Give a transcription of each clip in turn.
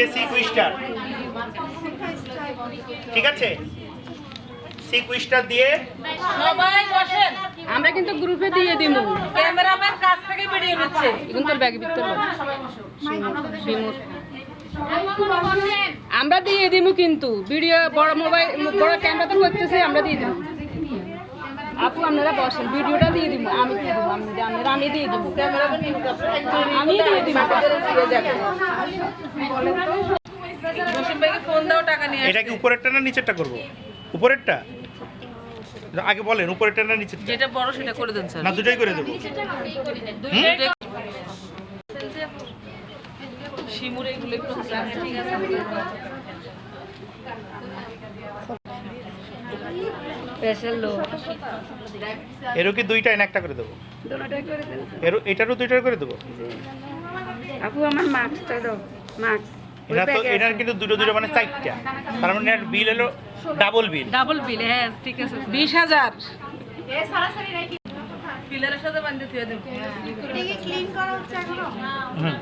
যে সি কুইস্টার। ঠিক আছে? সি কুইস্টার দিয়ে সবাই বসেন। আমরা কিন্তু গ্রুপে দিয়ে দিব। ক্যামেরাম্যান কাছ থেকে ভিডিও নিচ্ছে এখন তোর ব্যাগ ভিতর আমরা দিয়ে দিব কিন্তু। ভিডিও বড় মোবাইল বড় ক্যামেরা তো করতেছে আমরা দিয়ে দিব। আপু আপনারা বসেন ভিডিওটা দিয়ে দিব। আমি দিয়ে দিব আমি আপনারা আমি দিয়ে দিব। আমি দিয়ে দিব। ফোন দাও টাকা নিয়ে এটা কি উপরেরটা না নিচেরটা করব? উপরেরটা? আগে বলেন উপরেরটা না নিচেরটা? যেটা বড় সেটা করে দেন স্যার। না দুটোই করে দেবো। শিমুর এগুলো একটু ঠিক আছে প্রেশার লো এরও কি দুইটা না একটা করে দেবো? এরও এটারও দুইটা করে দেবো? আপু আমার মাস্কটা দাও। মাস্ক এটা তো এটার কিন্তু দুটো দুটো মানে চারটা। তার মানে এর বিল হলো ডাবল বিল ডাবল বিল হ্যাঁ ঠিক আছে। বিশ হাজার। পিলারের সাথে বান্ধে থুয়ে দেবো। হুম।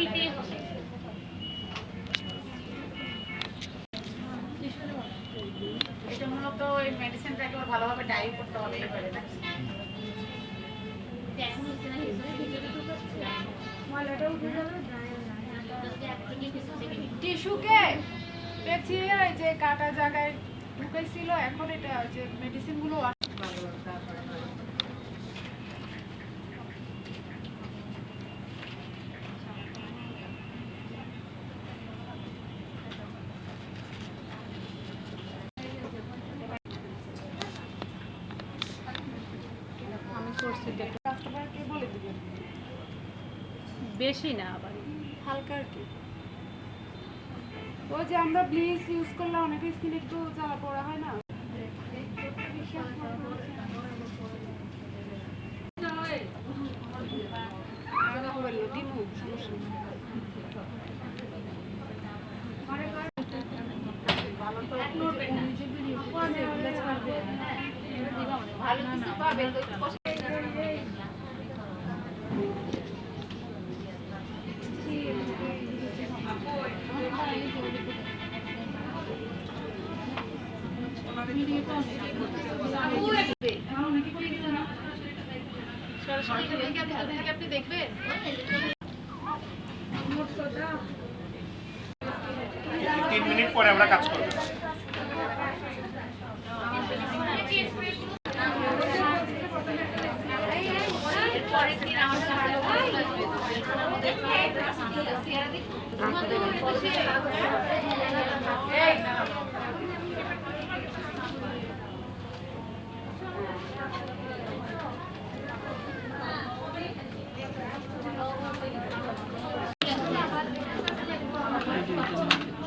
এটা টিস্যুকে ওই যে কাটা জায়গায় ঢুকেছিল এখন এটা যে মেডিসিনগুলো কাস্টমারকে বলে দিবেন। বেশি না আবার। হালকা আর কি। ওই যে আমরা ব্লিচ ইউজ করলে অনেকে স্কিন একটু জ্বালা পড়া হয় না? দিমু সমস্যা নেই। তিন মিনিট পরে আমরা কাজ করব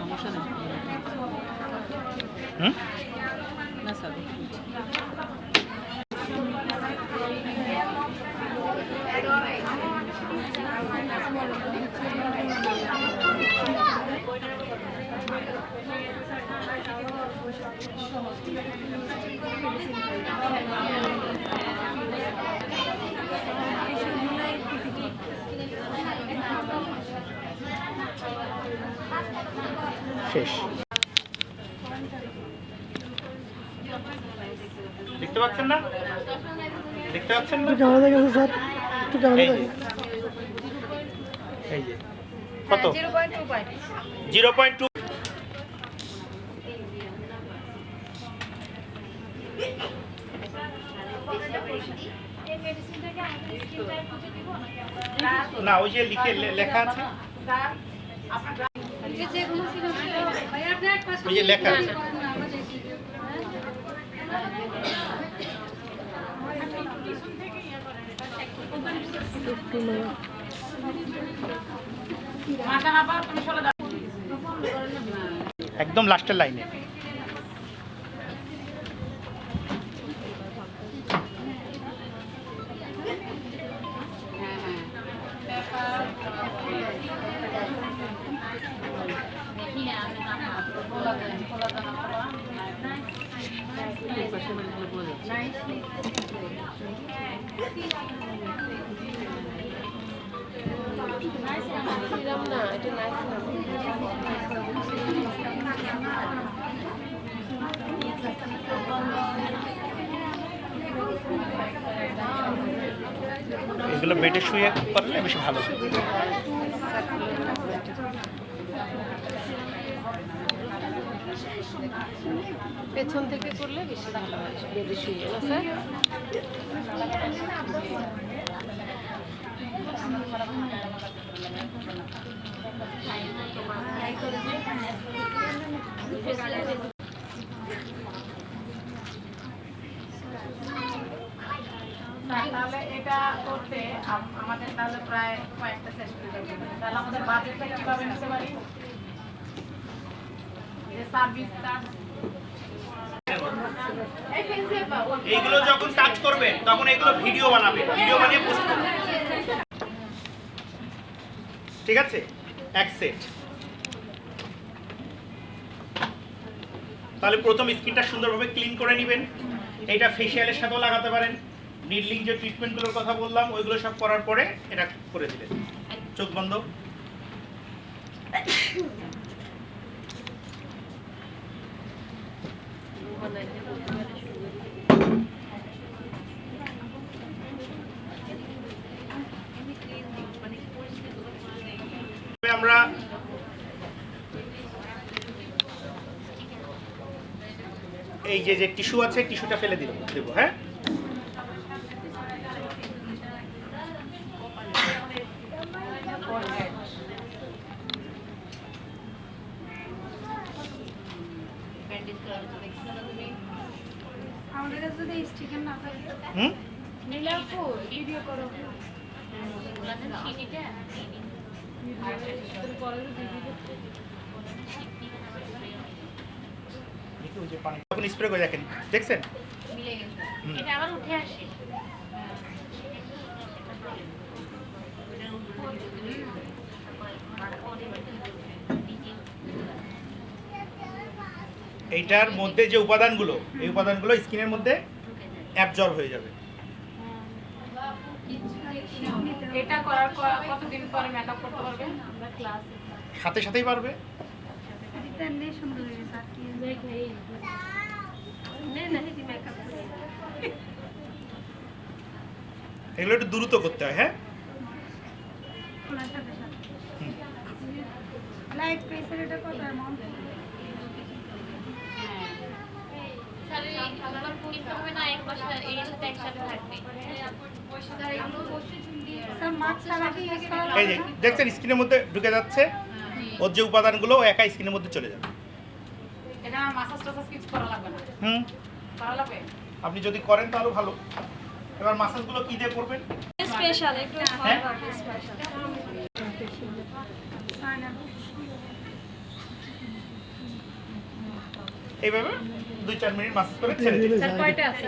সমস্যা নেই হুম না স্যার শেষ। দেখতে পাচ্ছেন না? দেখতে পাচ্ছেন না? এই যে। এই যে কত জিরো পয়েন্ট টু না ওই যে লিখে লে- লেখা আছে ওই যে লেখা আছে একদম লাস্টের লাইনে। দাও একদম লাস্টের লাইনে এগুলো বেডে শুয়ে করলে বেশি ভালো। পেছন থেকে করলে বেশি ভালো হয়। বেডে শুয়ে না স্যার তাহলে এটা করতে আমাদের তাহলে প্রায় কয়েকটা সেশন তাহলে আমাদের বাজেটটা কীভাবে নিতে পারি? এইগুলো যখন কাজ করবেন, তখন এগুলো ভিডিও বানাবেন। ভিডিও বানিয়ে পোস্ট করবেন। ঠিক আছে? এক সেট তাহলে প্রথম স্কিনটা সুন্দরভাবে ক্লিন করে নেবেন। এটা ফেসিয়ালের সাথেও লাগাতে পারেন। নিডলিং যে ট্রিটমেন্টগুলোর কথা বললাম, ওইগুলো সব করার পরে এটা করে দিলেন চোখ বন্ধ তবে আমরা এই যে যে টিস্যু আছে টিস্যুটা ফেলে দিল দেবো হ্যাঁ আমাদের কাছে যদি স্টিকার না থাকে হুম নিলে আপু ভিডিও করো দেখি ওই যে পানি তখন স্প্রে করে দেখেন। দেখছেন? এটা আবার উঠে আসে। এইটার মধ্যে যে উপাদানগুলো এই উপাদানগুলো স্কিনের মধ্যে অ্যাবজর্ব হয়ে যাবে। এটা করার কতদিন পরে মেকআপ করতে পারবে? সাথে সাথেই পারবে এমনি সুন্দর হয়ে গেছে আর কি এগুলো একটু দ্রুত করতে হয় হ্যাঁ। লাইট এটা কত অ্যামাউন্ট দেখছেন স্ক্রিনের মধ্যে ঢুকে যাচ্ছে। ওর যে উপাদানগুলো একা স্কিনের মধ্যে চলে যাবে এটা মাসাজ টাসাজ কিছু করা লাগবে না হুম? আপনি যদি করেন তাহলে ভালো। এবার মাসাজগুলো কি দিয়ে করবেন? স্পেশাল একটু হ্যাঁ। এইভাবে দুই চার মিনিট মাসাজ করে ছেড়ে দিন। স্যার কয়টা আছে?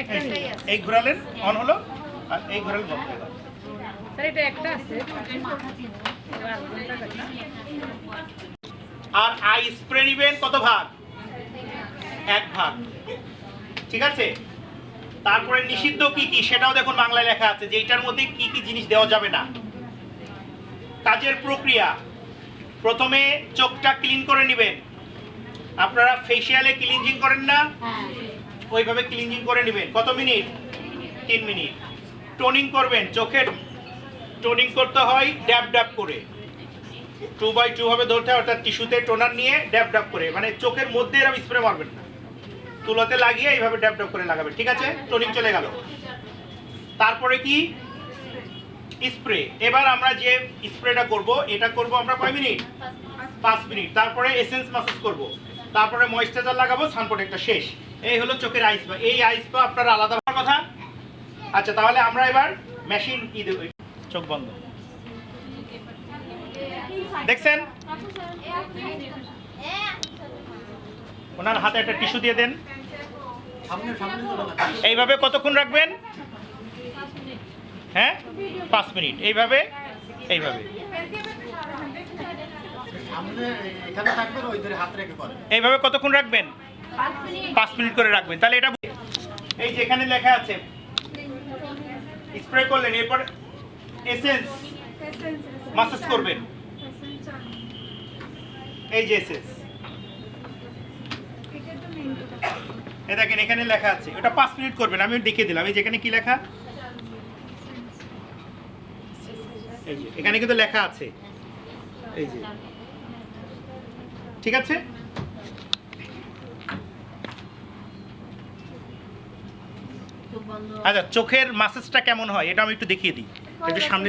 একটাই আছে। এই ঘোরালেন অন হলো আর এই ঘোরালেন বন্ধ হয়ে গেল। স্যার এটা একটা আছে। আর আই স্প্রে নিবেন কত ভাগ? এক ভাগ। ঠিক আছে? তারপরে নিষিদ্ধ কি কি? সেটাও দেখুন বাংলায় লেখা আছে যে এইটার মধ্যে কি কি জিনিস দেওয়া যাবে না। কাজের প্রক্রিয়া। প্রথমে চোখটা ক্লিন করে নেবেন। আপনারা ফেসিয়ালে ক্লিনজিং করেন না? ওইভাবে ক্লিনজিং করে নেবেন। কত মিনিট? তিন মিনিট। টোনিং করবেন। চোখের টোনিং করতে হয় ড্যাব ড্যাব করে। টু বাই টু ভাবে ধরতে হয়, অর্থাৎ টিস্যুতে টোনার নিয়ে ড্যাব ড্যাব করে। মানে চোখের মধ্যে এরকম স্প্রে মারবেন না। তুলোতে লাগিয়ে এইভাবে ড্যাব ড্যাব করে লাগাবেন ঠিক আছে? টোনিং চলে গেল। তারপরে কি? স্প্রে এবার আমরা যে স্প্রেটা করব, এটা করব আমরা কয় মিনিট? পাঁচ মিনিট। তারপরে এসেন্স মাসাজ করব। তারপরে ময়েশ্চারাইজার লাগাবো সান প্রোটেক্টর শেষ। এই হলো চোখের আইস বা এই আইস বা আপনারা আলাদা কথা। আচ্ছা তাহলে আমরা এবার মেশিন ই দেব। চোখ বন্ধ। দেখছেন? ওনার হাতে একটা টিস্যু দিয়ে দেন। এইভাবে কতক্ষণ রাখবেন? হ্যাঁ? পাঁচ মিনিট। এইভাবে? এইভাবে। এইভাবে কতক্ষণ রাখবেন? পাঁচ মিনিট করে রাখবেন। তাহলে এটা এই যে এখানে লেখা আছে স্প্রে করলেন এরপর এসেন্স মাসাজ করবেন। এই যে এসএস এই দেখেন, এখানে লেখা আছে। ওটা পাঁচ মিনিট করবেন আমি দেখিয়ে দিলাম। এই যেখানে কি লেখা? এখানে কিন্তু লেখা আছে। এই যে। ঠিক আছে? আচ্ছা চোখের মাসাজটা কেমন হয়? এটা আমি একটু দেখিয়ে দিই। একটু সামনে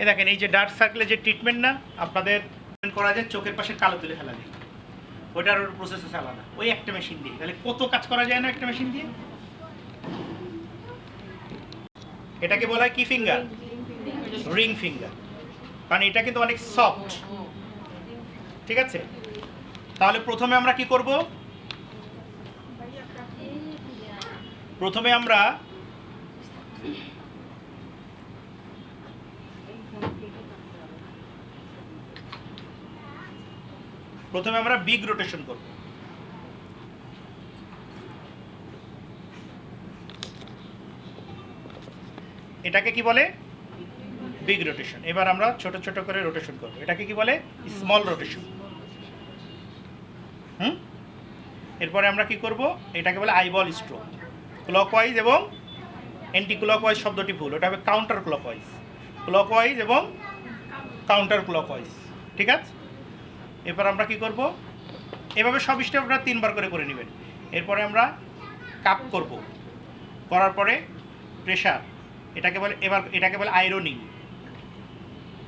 এ দেখেন, এই যে ডার্ক সার্কেলের যে ট্রিটমেন্ট না, আপনাদের করা যায় চোখের পাশে কালো তুলে ফেলা যায়। ওইটার ওর প্রসেস আলাদা। ওই একটা মেশিন দিয়ে। তাহলে কত কাজ করা যায় না একটা মেশিন দিয়ে? এটাকে বলা হয় কি ফিঙ্গার রিং ফিঙ্গার কারণ এটা কিন্তু অনেক সফট ঠিক আছে? তাহলে প্রথমে আমরা কি করব? প্রথমে আমরা প্রথমে আমরা বিগ রোটেশন করব। এটাকে কি বলে? বিগ রোটেশন এবার আমরা ছোট ছোট করে রোটেশন করব। এটাকে কি বলে? Small rotation hmm? এরপরে আমরা কি করব? এটাকে বলে আইবল স্ট্রোক ক্লকওয়াইজ এবং অ্যান্টি ক্লকওয়াইজ শব্দটি ভুল। ওটা হবে কাউন্টার ক্লকওয়াইজ ক্লকওয়াইজ এবং কাউন্টার ক্লকওয়াইজ ঠিক আছে? এরপর আমরা কি করব? এভাবে সব স্টেপ আপনারা তিনবার করে করে নেবেন। এরপরে আমরা কাপ করব। করার পরে প্রেশার এটাকে বলে এবার এটাকে বলে ironing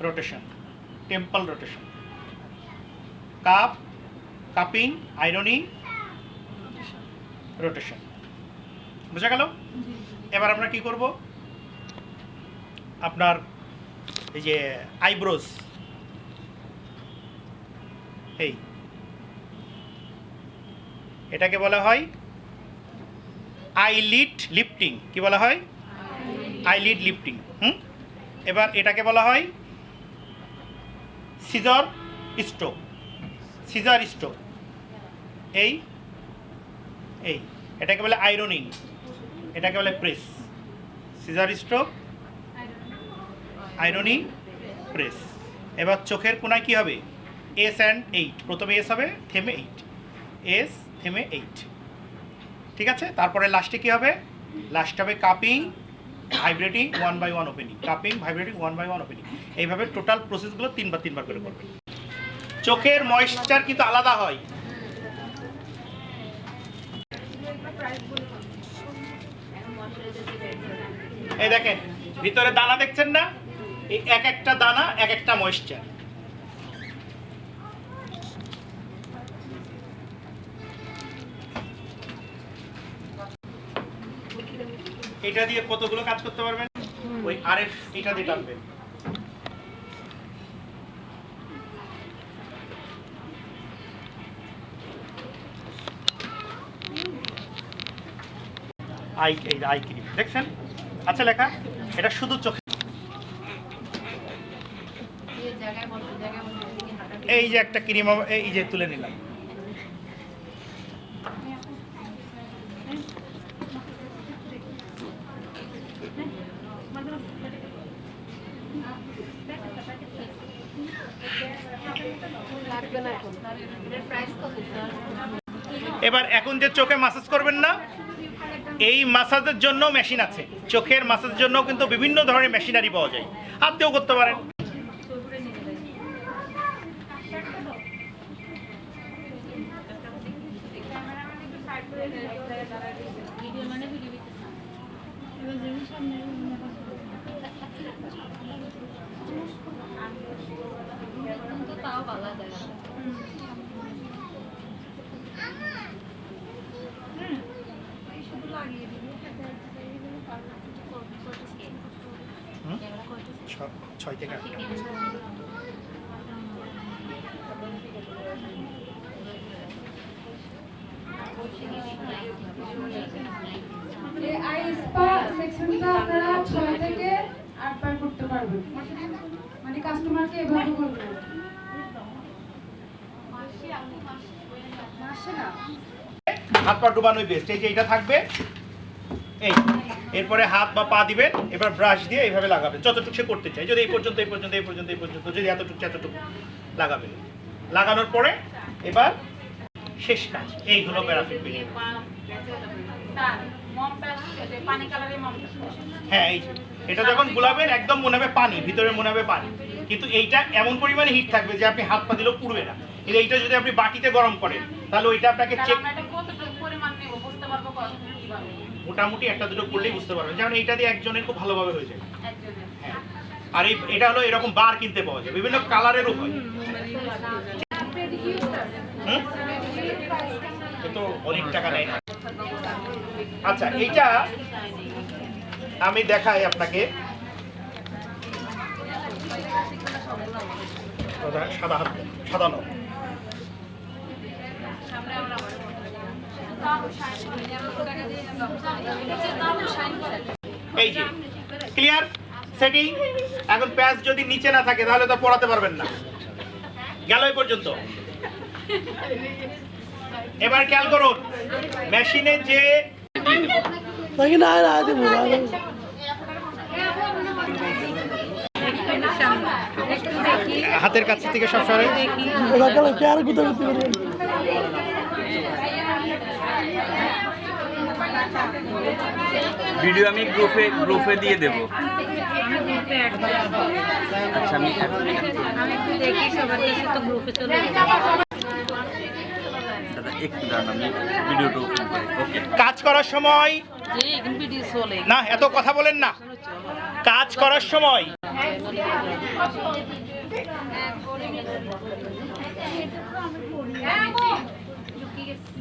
rotation temple rotation cup cupping ironing rotation বুঝা গেল? এবার আমরা কি করব? আপনার এই যে আইব্রোজ এই। এটাকে বলা হয় আইলিড লিফটিং। কি বলা হয়? Eyelid lifting. হুম? এবার এটাকে বলা হয় সিজার স্ট্রোক। Caesar stroke. এই এই। এটাকে বলে আয়রনিং। এটাকে বলে press. Scissor stroke, ironing, press. এবার চোখের কোনায় কি হবে? এস অ্যান্ড এইট প্রথমে এস হবে, থেমে এইট এস থেমে এইট ঠিক আছে? তারপরে লাস্টে কি হবে? লাস্ট হবে cupping vibrating one by one opening cupping vibrating one by one opening এইভাবে টোটাল প্রসেসগুলো তিনবার তিনবার করে করবেন চোখের ময়েশ্চার কিন্তু আলাদা হয়। এই দেখেন, ভিতরে দানা দেখছেন না? এক একটা দানা, এক একটা ময়েশ্চার এটা দিয়ে কতগুলো কাজ করতে পারবেন? ওই আরএফ এটা দিয়ে টানবেন। আই এই আই ক্রিম দেখছেন? আচ্ছা লেখা এটা শুধু চোখে এই যে একটা ক্রিম এই যে তুলে নিলাম লাগবে না এখন এবার এখন যে চোখে মাসাজ করবেন না। এই মাসাজের জন্য মেশিন আছে। চোখের মাসাজের জন্য কিন্তু বিভিন্ন ধরনের মেশিনারি পাওয়া যায়। দিয়েও করতে পারেন। বানিয়ে ছয় থেকে মানে কাস্টমারকে এভাবে বলবেন হাত পা ডুবানোই বেস্ট এই যে এটা থাকবে। এই এরপরে হাত বা পা দিবেন এবার ব্রাশ দিয়ে এইভাবে লাগাবেন যতটুকু সে করতে চাই যদি এই পর্যন্ত এই পর্যন্ত এই পর্যন্ত এই পর্যন্ত যদি এতটুকু এতটুকু লাগাবেন। লাগানোর পরে এবার শেষ কাজ এই হলো কালারের মমটা হ্যাঁ এই এটা যখন গুলাবেন একদম মনে হবে পানি ভিতরে মনে হবে পানি। কিন্তু এইটা এমন পরিমাণে হিট থাকবে যে আপনি হাত পা দিলেও পুড়বে না। কিন্তু এইটা যদি আপনি বাটিতে গরম করেন তাহলে ওইটা আপনাকে চেক পরিমাণ নেব বুঝতে পারব মোটামুটি একটা দুটো করলেই বুঝতে পারবেন। যেমন এইটা দিয়ে একজনের খুব ভালোভাবে হয়ে যায়। হ্যাঁ। আর এই এটা হলো এরকম বার কিনতে পাওয়া যায়। বিভিন্ন কালারেরও হয়। হুম? তো অনেক টাকা নেয় না। আচ্ছা এইটা আমি দেখাই আপনাকে। সাদা হাত। সাদা নয় এই যে ক্লিয়ার সেটিং এখন প্যাচ যদি নিচে না থাকে তাহলে তো পড়াতে পারবেন না। গেল এই পর্যন্ত। এবার খেয়াল করুন মেশিনে যে হাতের কাছ থেকে সব সরে। ভিডিও আমি গ্রুপে গ্রুপে দিয়ে দেব। আচ্ছা আমি দাদা একটু দাঁড়ান আমি ভিডিওটা ওপেন করি। ওকে কাজ করার সময় না এত কথা বলেন না। কাজ করার সময়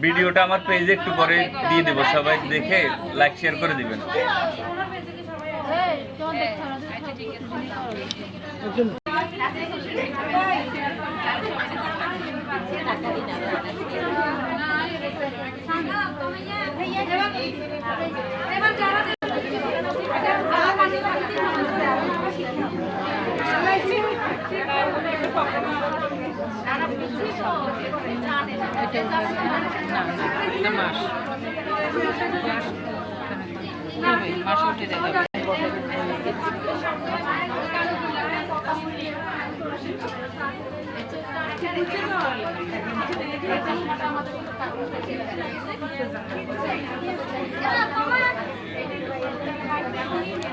ভিডিওটা আমার পেজে একটু পরে দিয়ে দেবো। সবাই দেখে লাইক শেয়ার করে দিবেন।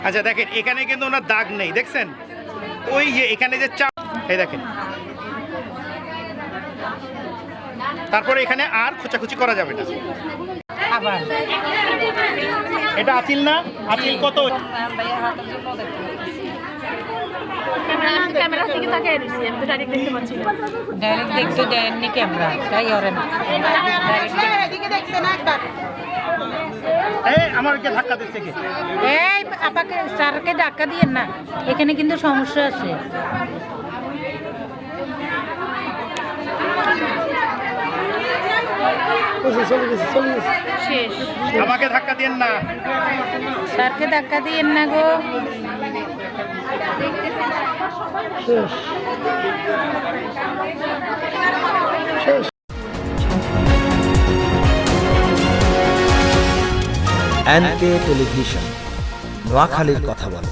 আচ্ছা দেখেন, এখানে কিন্তু ওনার দাগ নেই, দেখছেন? ওই যে এখানে যে চাপ এই দেখেন তারপরে এখানে আর খোঁচাখুচি করা যাবে না। এটা আচিল না? আচিল কত? ক্যামেরা থেকে তাকে দিছি আমি তো ডাইরেক্ট দেখতে পাচ্ছি না। ডাইরেক্ট দেখতে দেয়নি ক্যামেরা তাই ওরে না। এই আমার কে ধাক্কা দিচ্ছে কে? এই আপাকে স্যারকে ধাক্কা দিয়েন না এখানে কিন্তু সমস্যা আছে। শেষ। আমাকে ধাক্কা দিয়েন না। স্যারকে ধাক্কা দিয়েন না গো। এনকে টেলিভিশন নোয়াখালীর কথা বলে।